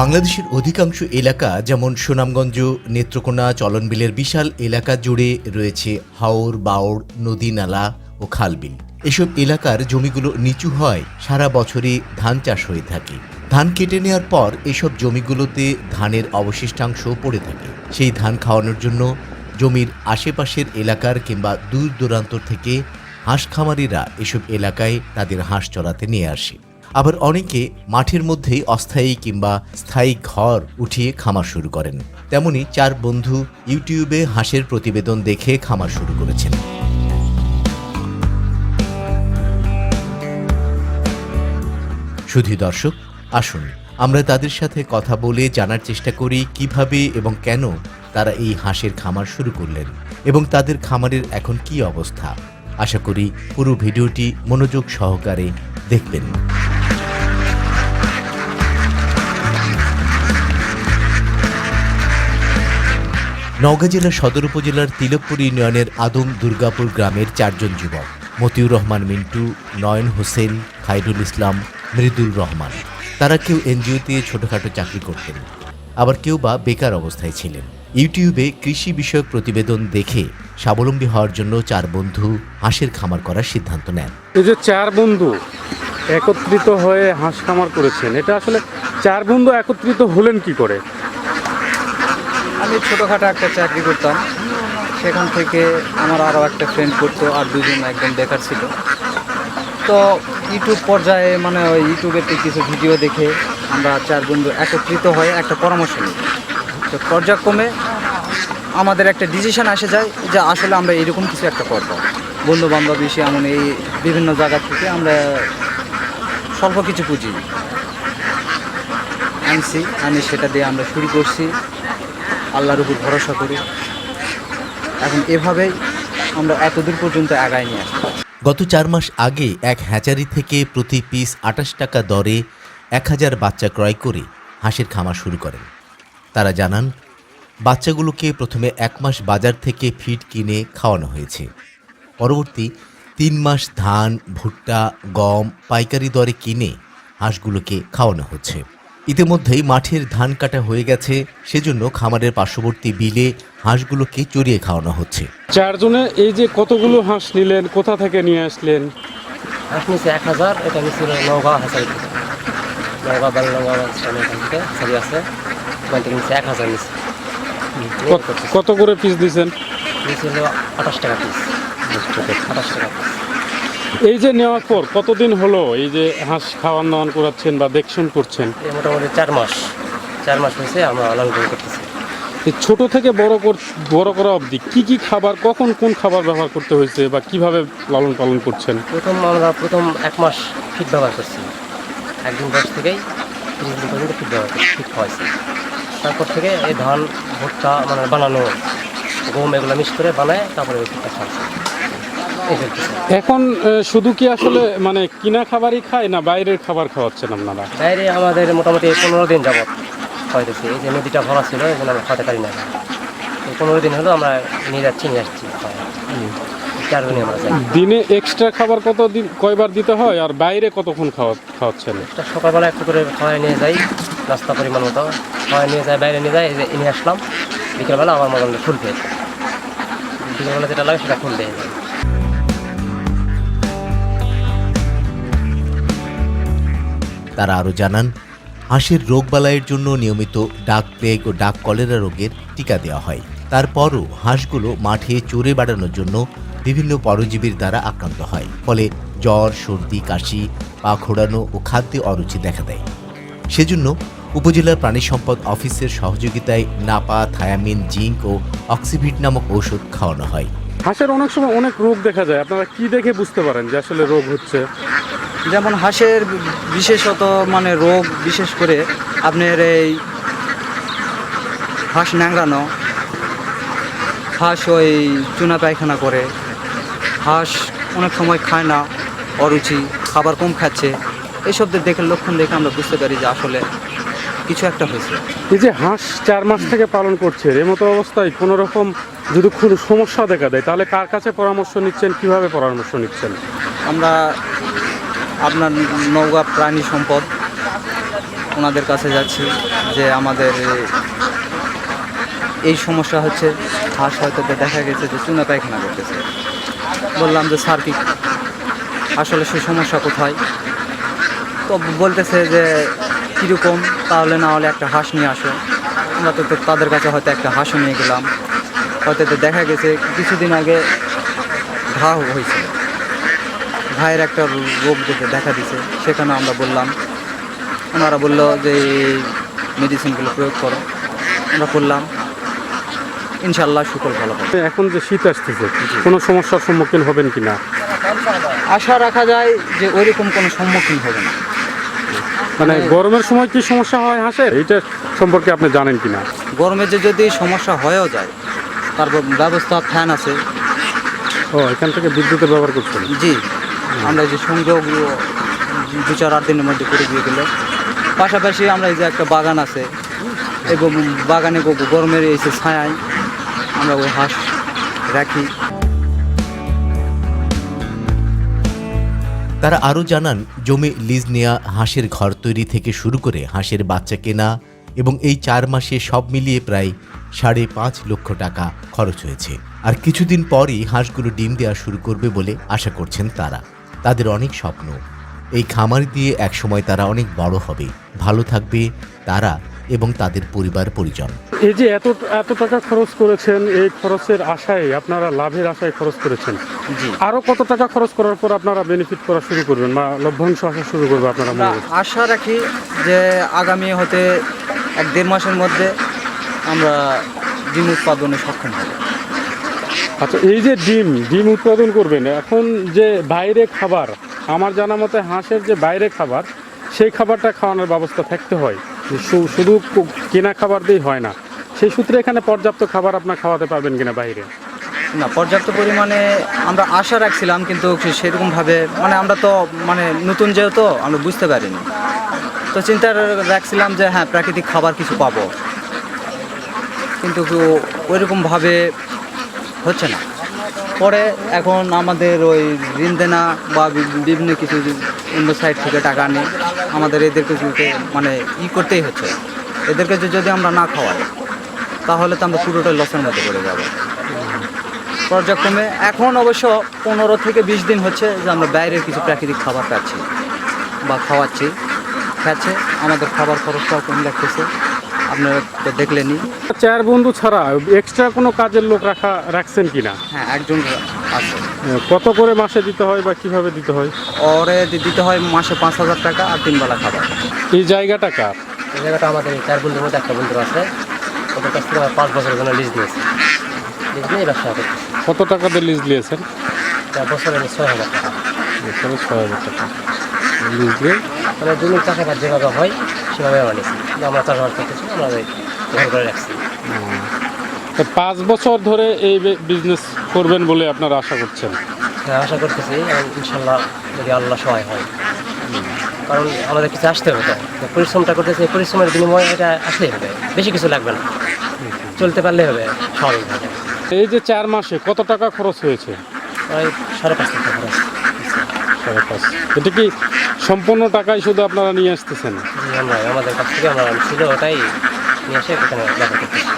বাংলাদেশের অধিকাংশ এলাকা, যেমন সুনামগঞ্জ, নেত্রকোনা, চলনবিলের বিশাল এলাকা জুড়ে রয়েছে হাওর, বাওর, নদী নালা ও খালবিল। এসব এলাকার জমিগুলো নিচু হয় সারা বছরই ধান চাষ হয়ে থাকে। ধান কেটে নেওয়ার পর এসব জমিগুলোতে ধানের অবশিষ্টাংশ পড়ে থাকে। সেই ধান খাওয়ানোর জন্য জমির আশেপাশের এলাকার কিংবা দূর দূরান্ত থেকে হাঁস খামারিরা এসব এলাকায় তাদের হাঁস চড়াতে নিয়ে আসে। আবার অনেকে মাঠের মধ্যেই অস্থায়ী কিংবা স্থায়ী ঘর উঠিয়ে খামার শুরু করেন। তেমনি চার বন্ধু ইউটিউবে হাঁসের প্রতিবেদন দেখে খামার শুরু করেছেন। শুধু দর্শক, আসুন আমরা তাদের সাথে কথা বলে জানার চেষ্টা করি কীভাবে এবং কেন তারা এই হাঁসের খামার শুরু করলেন এবং তাদের খামারের এখন কি অবস্থা। আশা করি পুরো ভিডিওটি মনোযোগ সহকারে দেখবেন। নওগাঁ জেলার সদর উপজেলার তিলকপুর ইউনিয়নের আদম দুর্গাপুর গ্রামের চারজন যুবক, মতিউর রহমান মিন্টু, নয়ন হোসেন, খাইরুল ইসলাম, মৃদুল রহমান। তারা কেউ এনজিওতে ছোটখাটো চাকরি করতেন, আবার কেউ বা বেকার অবস্থায় ছিলেন। ইউটিউবে কৃষি বিষয়ক প্রতিবেদন দেখে স্বাবলম্বী হওয়ার জন্য চার বন্ধু হাঁসের খামার করার সিদ্ধান্ত নেন। এই যে চার বন্ধু একত্রিত হয়ে হাঁস খামার করেছেন, এটা আসলে চার বন্ধু একত্রিত হলেন কি করে? আমি ছোটোখাটো একটা চাকরি করতাম। সেখান থেকে আমার আরও একটা ফ্রেন্ড করতো আর দুজন একদম বেকার ছিল। তো ইউটিউব পর্যায়ে মানে ওই ইউটিউবেতে কিছু ভিডিও দেখে আমরা চার বন্ধু একত্রিত হয়ে একটা পরামর্শ নিই। তো পর্যায়ক্রমে আমাদের একটা ডিসিশন আসে যায় যে আসলে আমরা এরকম কিছু একটা করব। বন্ধু বান্ধব এসে এমন এই বিভিন্ন জায়গা থেকে আমরা স্বল্প কিছু পুঁজি। আনছি, আনি সেটা দিয়ে আমরা শুরু করছি। আল্লাহর উপর ভরসা করি। এখন এভাবেই আমরা এতদূর পর্যন্ত আগায় নিয়ে আসি গত চার মাস আগে এক হ্যাচারি থেকে প্রতি পিস আটাশ টাকা দরে এক হাজার বাচ্চা ক্রয় করে হাঁসের খামার শুরু করেন। তারা জানান, বাচ্চাগুলোকে প্রথমে এক মাস বাজার থেকে ফিড কিনে খাওয়ানো হয়েছে। পরবর্তী তিন মাস ধান, ভুট্টা, গম, পাইকারি দরে কিনে হাঁসগুলোকে খাওয়ানো হচ্ছে। ইতিমধ্যেই মাঠের ধান কাটা হয়ে গেছে সেজন্য খামারের পার্শ্ববর্তী বিলে হাঁসগুলোকে চড়িয়ে খাওয়ানো হচ্ছে। চারজনে এই যে কতগুলো হাঁস নিলেন কোথা থেকে নিয়ে আসলেন? এক হাজার এটা আছে এক হাজার কত- কত করে পিস দিছেন নিচে আঠাশ টাকা পিস আঠাশ টাকা পিস এই যে নেওয়ার পর কতদিন হলো এই যে হাঁস খাওয়ান দাওয়ান করাচ্ছেন বা দেখশন করছেন? এই মোটামুটি চার মাস। চার মাস হয়েছে আমরা লালন পালন করতেছি। ছোট থেকে বড় কর- বড় করা অবধি কি কি খাবার কখন কোন খাবার ব্যবহার করতে হয়েছে বা কীভাবে লালন পালন করছেন? প্রথম আমরা প্রথম এক মাস ফিট ব্যবহার করছি। একদিন বয়স থেকেই তিরিশ দিন পর্যন্ত ফিট ব্যবহার করছি ফিট খাওয়াইছি। তারপর থেকে এই ধান ভুট্টা মানে বানানো গম এগুলো মিক্স করে বানায় তারপরে ওই ফিটটা চলতেছে এখন শুধু কি আসলে মানে কিনা খাবারই খায় না বাইরের খাবার খাওয়াচ্ছেন আপনারা? বাইরে আমাদের মোটামুটি পনেরো দিন যাবত খাওয়াইতেছি এই যে নদীটা ভরা ছিল এই জন্য আমরা খাওয়াতে পারি না পনেরো দিন হলো আমরা নিয়ে যাচ্ছি নিয়ে আসছি। চারজনই আমরা যাই। দিনে এক্সট্রা খাবার কত দিন কয়বার দিতে হয় আর বাইরে কতক্ষণ খাওয়া খাওয়াচ্ছেন? একটা সকালবেলা একটু করে খাওয়াই নিয়ে যাই নাস্তা পরিমাণ মতো। খাওয়াই নিয়ে যাই বাইরে নিয়ে যাই এই যে নিয়ে আসলাম। বিকেলবেলা আমার ফুল খেয়ে বিকেলবেলা যেটা লাগে সেটা দিয়ে যায় তারা আরও জানান, হাঁসের রোগবালাইয়ের জন্য নিয়মিত ডাক প্লেগ ও ডাক কলেরা রোগের টিকা দেওয়া হয়। তারপরও হাঁসগুলো মাঠে চড়ে বাড়ানোর জন্য বিভিন্ন পরজীবীর দ্বারা আক্রান্ত হয়। ফলে জ্বর, সর্দি, কাশি, পা খোড়ানো ও খাদ্যে অরুচি দেখা দেয়। সেজন্য উপজেলার প্রাণী সম্পদ অফিসের সহযোগিতায় নাপা, থায়ামিন, জিঙ্ক ও অক্সিভিট নামক ঔষধ খাওয়ানো হয়। হাঁসের অনেক সময় অনেক রোগ দেখা যায়। আপনারা কি দেখে বুঝতে পারেন যে আসলে রোগ হচ্ছে? যেমন হাঁসের বিশেষত মানে রোগ, বিশেষ করে আপনার এই হাঁস ন্যাংরানো হাঁস ওই চুনা পায়খানা করে, হাঁস অনেক সময় খায় না, অরুচি, খাবার কম খাচ্ছে এইসবদের দেখে লক্ষণ দেখে আমরা বুঝতে পারি যে আসলে কিছু একটা হয়েছে। এই যে হাঁস চার মাস থেকে পালন করছে এর মতো অবস্থায় কোনো রকম যদি কোনো সমস্যা দেখা দেয় তাহলে কার কাছে পরামর্শ নিচ্ছেন কীভাবে পরামর্শ নিচ্ছেন? আমরা আপনার নৌকা প্রাণী সম্পদ ওনাদের কাছে যাচ্ছি যে আমাদের এই সমস্যা হচ্ছে। হাঁস হয়তো দেখা গেছে যে চুনা পায়খানা করতেছে। বললাম যে স্যার কি আসলে সেই সমস্যা কোথায়? তো বলতেছে যে কীরকম? তাহলে না হলে একটা হাঁস নিয়ে আসো। আমরা তো তাদের কাছে হয়তো একটা হাঁসও নিয়ে গেলাম। হয়তো তো দেখা গেছে কিছুদিন আগে ঘা হয়েছিল। ঘায়ের একটা রোগ যেটা দেখা দিছে সেখানে আমরা বললাম। ওনারা বলল যে এই মেডিসিনগুলো প্রয়োগ করো। আমরা করলাম ইনশাল্লাহ শুকর ভালো হবে এখন যে শীত আসতেছে কোনো সমস্যার সম্মুখীন হবেন কি না আশা রাখা যায় যে ওইরকম কোনো সম্মুখীন হবে না। মানে গরমের সময় কি সমস্যা হয় হাঁসের? এইটা সম্পর্কে আপনি জানেন কি না গরমে যে যদি সমস্যা হয়েও যায় তার ব- ব্যবস্থা ফ্যান আছে। ও এখান থেকে বিদ্যুতের ব্যবহার করছেন? জি। আমরা যে সংযোগ দু চার আট দিনের মধ্যে করে দিয়ে গেলে পাশাপাশি আমরা এই যে একটা বাগান আছে এবং বাগানে গরমের এই যে ছায়ায় আমরা ওই হাঁস রাখি। তারা আরও জানান, জমি লিজ নেওয়া হাঁসের ঘর তৈরি থেকে শুরু করে হাঁসের বাচ্চা কেনা এবং এই চার মাসে সব মিলিয়ে প্রায় সাড়ে পাঁচ লক্ষ টাকা খরচ হয়েছে। আর কিছুদিন পরই হাঁসগুলো ডিম দেওয়া শুরু করবে বলে আশা করছেন তারা। তাদের অনেক স্বপ্ন। এই খামার দিয়ে একসময় তারা অনেক বড় হবে। ভালো থাকবে তারা এবং তাদের পরিবার পরিজন। এই যে এত এত টাকা খরচ করেছেন এই খরচের আশায় আপনারা লাভের আশায় খরচ করেছেন। জি। আরও কত টাকা খরচ করার পর আপনারা বেনিফিট করা শুরু করবেন বা লভ্যাংশ আসা শুরু করবে আপনারা আশা রাখি যে আগামী হতে এক দেড় মাসের মধ্যে আমরা ডিম উৎপাদনে সক্ষম হব। আচ্ছা এই যে ডিম ডিম উৎপাদন করবেন এখন যে বাইরে খাবার আমার জানা মতে হাঁসের যে বাইরে খাবার সেই খাবারটা খাওয়ানোর ব্যবস্থা থাকতে হয়। শুধু কেনা খাবার দিয়েই হয় না। সেই সূত্রে এখানে পর্যাপ্ত খাবার আপনার খাওয়াতে পারবেন কিনা বাইরে? না, পর্যাপ্ত পরিমাণে আমরা আশা রাখছিলাম, কিন্তু সেরকমভাবে মানে আমরা তো মানে নতুন যেহেতু, আমরা বুঝতে পারিনি। তো চিন্তা রাখছিলাম যে হ্যাঁ প্রাকৃতিক খাবার কিছু পাবো। কিন্তু ওইরকমভাবে হচ্ছে না। পরে এখন আমাদের ওই ঋণ দেনা বা, বিভিন্ন কিছু অন্য সাইড থেকে টাকা আনি আমাদের এদেরকে মানে ই করতেই হচ্ছে। এদেরকে যদি আমরা না খাওয়াই, তাহলে তো আমরা পুরোটাই লসের মধ্যে পড়ে যাব। পর্যায়ক্রমে এখন অবশ্য পনেরো থেকে বিশ দিন হচ্ছে যে আমরা বাইরের কিছু প্রাকৃতিক খাবার খাচ্ছি বা খাওয়াচ্ছি। খাচ্ছে, আমাদের খাবার খরচটাও কম লাগতেছে আপনারা তো দেখলেনই। চার বন্ধু ছাড়া এক্সট্রা কোনো কাজের লোক রাখা রাখছেন কি না হ্যাঁ একজন আছে। কত করে মাসে দিতে হয় বা কীভাবে দিতে হয়? ওরে দিতে হয় মাসে পাঁচ হাজার টাকা আর তিন বেলা খাবার। এই জায়গাটা কার? এই জায়গাটা আমাদের চার বন্ধুর মধ্যে একটা বন্ধু আছে। ওদের কাছ থেকে পাঁচ বছরের জন্য লিজ দিয়েছে। লিজ নিয়ে ব্যবসা কত টাকা দিয়ে লিজ দিয়েছেন তা বছরে ছয় হাজার টাকা। এখানে ছয় হাজার টাকা। লিজ জমির চাষাবাদ যেভাবে হয় সেভাবে আমরা আমরা চাষাবাদ করতেছি আমরা ঘর করে রাখছি। তো পাঁচ বছর ধরে এই বিজনেস করবেন বলে আপনারা আশা করছেন? হ্যাঁ আশা করতেছি এবং ইনশাল্লাহ যদি আল্লাহ সহায় হয়। কারণ আমাদের কিছু আসতে হবে তো। পরিশ্রমটা করতেছি পরিশ্রমের বিনিময়ে এটা আসলেই হবে। বেশি কিছু লাগবে না। চলতে পারলে হবে স্বাভাবিকভাবে এই যে চার মাসে কত টাকা খরচ হয়েছে? প্রায় সাড়ে পাঁচ লাখ খরচ। সাড়ে পাঁচ এটা কি সম্পূর্ণ টাকাই শুধু আপনারা নিয়ে আসতেছেন? আমরা আমাদের কাছ থেকে আমরা শুধু ওটাই নিয়ে এসে এখানে ব্যবহার করতেছি।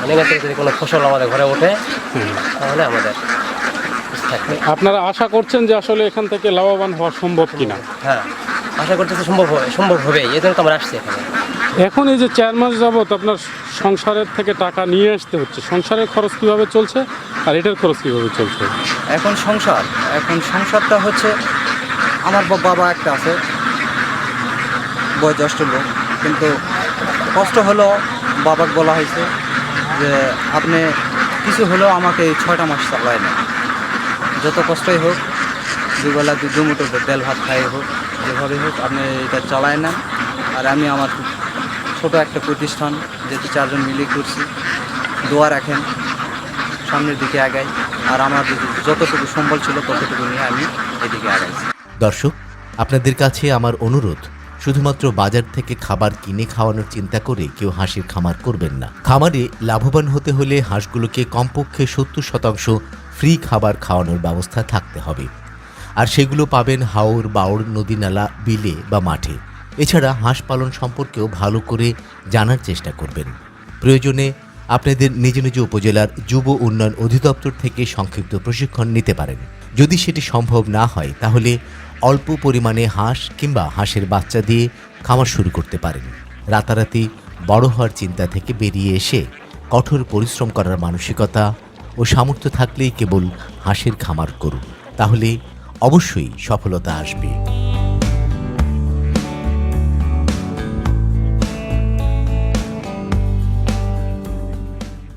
মানে এখান যদি কোনো ফসল আমাদের ঘরে ওঠে তাহলে আমাদের আপনারা আশা করছেন যে আসলে এখান থেকে লাভবান হওয়া সম্ভব কিনা? হ্যাঁ আশা করতেছি সম্ভব হবে সম্ভব হবে এই জন্য তো আমরা আসছি এখানে। এখন এই যে চার মাস যাবত আপনার সংসারের থেকে টাকা নিয়ে আসতে হচ্ছে, সংসারের খরচ কীভাবে চলছে আর এটার খরচ কীভাবে চলছে? এখন সংসার, এখন সংসারটা হচ্ছে আমার বাবা একটা আছে, বয়োজ্যেষ্ঠ লোক, কিন্তু কষ্ট হলো বাবাকে বলা হয়েছে যে আপনি কিছু হলেও আমাকে এই ছয়টা মাস চালায় না যত কষ্টই হোক, দুবেলা দু দুমুটো তেল ভাত খাই হোক, যেভাবে হোক আপনি এটা চালায় না আর আমি আমার ছোট একটা প্রতিষ্ঠান যেহেতু চারজন মিলিয়ে করছি। দোয়া রাখেন, সামনের দিকে আগাই, আর আমার যতটুকু সম্বল ছিল ততটুকু নিয়ে আমি এদিকে আগাইছি। দর্শক, আপনাদের কাছে আমার অনুরোধ, শুধুমাত্র বাজার থেকে খাবার কিনে খাওয়ানোর চিন্তা করে কেউ হাঁসের খামার করবেন না। খামারে লাভবান হতে হলে হাঁসগুলোকে কমপক্ষে সত্তর শতাংশ ফ্রি খাবার খাওয়ানোর ব্যবস্থা থাকতে হবে। আর সেগুলো পাবেন হাওর বাউর নদী নালা বিলে বা মাঠে। এছাড়া হাঁস পালন সম্পর্কেও ভালো করে জানার চেষ্টা করবেন। প্রয়োজনে আপনাদের নিজ নিজ উপজেলার যুব উন্নয়ন অধিদপ্তর থেকে সংক্ষিপ্ত প্রশিক্ষণ নিতে পারেন। যদি সেটি সম্ভব না হয়, তাহলে অল্প পরিমাণে হাঁস কিংবা হাঁসের বাচ্চা দিয়ে খামার শুরু করতে পারেন। রাতারাতি বড় হওয়ার চিন্তা থেকে বেরিয়ে এসে কঠোর পরিশ্রম করার মানসিকতা ও সামর্থ্য থাকলেই কেবল হাঁসের খামার করুন। তাহলে অবশ্যই সফলতা আসবে।